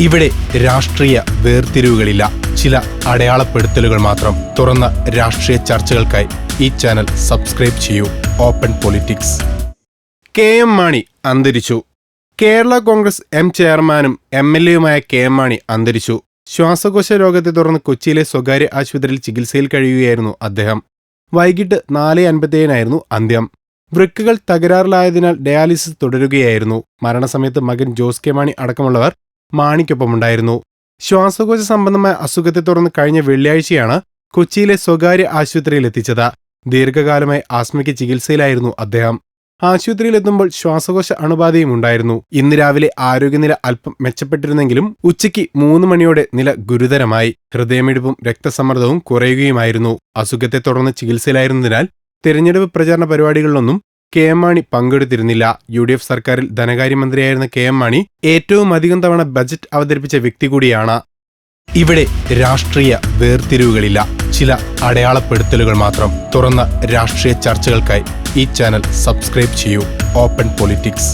ഇവിടെ രാഷ്ട്രീയ വേർതിരിവുകളില്ല. ചില അടയാളപ്പെടുത്തലുകൾ മാത്രം. തുറന്ന രാഷ്ട്രീയ ചർച്ചകൾക്കായി ഈ ചാനൽ സബ്സ്ക്രൈബ് ചെയ്യൂ. Open politics. K M Mani അന്തരിച്ചു. കേരള കോൺഗ്രസ് എം ചെയർമാനും എം എൽ എയുമായ കെ എം മാണി അന്തരിച്ചു. ശ്വാസകോശ രോഗത്തെ തുടർന്ന് കൊച്ചിയിലെ സ്വകാര്യ ആശുപത്രിയിൽ ചികിത്സയിൽ കഴിയുകയായിരുന്നു അദ്ദേഹം. വൈകിട്ട് നാല് അൻപത്തേഴിനായിരുന്നു അന്ത്യം. വൃക്കുകൾ തകരാറിലായതിനാൽ ഡയാലിസിസ് തുടരുകയായിരുന്നു. മരണസമയത്ത് മകൻ ജോസ് കെ മാണി അടക്കമുള്ളവർ മാണിക്കൊപ്പമുണ്ടായിരുന്നു. ശ്വാസകോശ സംബന്ധമായ അസുഖത്തെ തുടർന്ന് കഴിഞ്ഞ വെള്ളിയാഴ്ചയാണ് കൊച്ചിയിലെ സ്വകാര്യ ആശുപത്രിയിൽ എത്തിച്ചത് ദീർഘകാലമായി ആസ്മയ്ക്ക് ചികിത്സയിലായിരുന്നു അദ്ദേഹം. ആശുപത്രിയിലെത്തുമ്പോൾ ശ്വാസകോശ അണുബാധയും ഉണ്ടായിരുന്നു. ഇന്ന് രാവിലെ ആരോഗ്യനില അല്പം മെച്ചപ്പെട്ടിരുന്നെങ്കിലും ഉച്ചയ്ക്ക് മൂന്ന് മണിയോടെ നില ഗുരുതരമായി. ഹൃദയമിടിപ്പും രക്തസമ്മർദ്ദവും കുറയുകയുമായിരുന്നു. അസുഖത്തെ തുടർന്ന് ചികിത്സയിലായിരുന്നതിനാൽ തെരഞ്ഞെടുപ്പ് പ്രചാരണ പരിപാടികളിലൊന്നും കെ എം മാണി പങ്കെടുത്തിരുന്നില്ല. യു ഡി എഫ് സർക്കാരിൽ ധനകാര്യമന്ത്രിയായിരുന്ന കെ എം മാണി ഏറ്റവും അധികം തവണ ബജറ്റ് അവതരിപ്പിച്ച വ്യക്തി കൂടിയാണ്. ഇവിടെ രാഷ്ട്രീയ വേർതിരിവുകളില്ല. ചില അടയാളപ്പെടുത്തലുകൾ മാത്രം. തുറന്ന രാഷ്ട്രീയ ചർച്ചകൾക്കായി ഈ ചാനൽ സബ്സ്ക്രൈബ് ചെയ്യൂ. Open politics.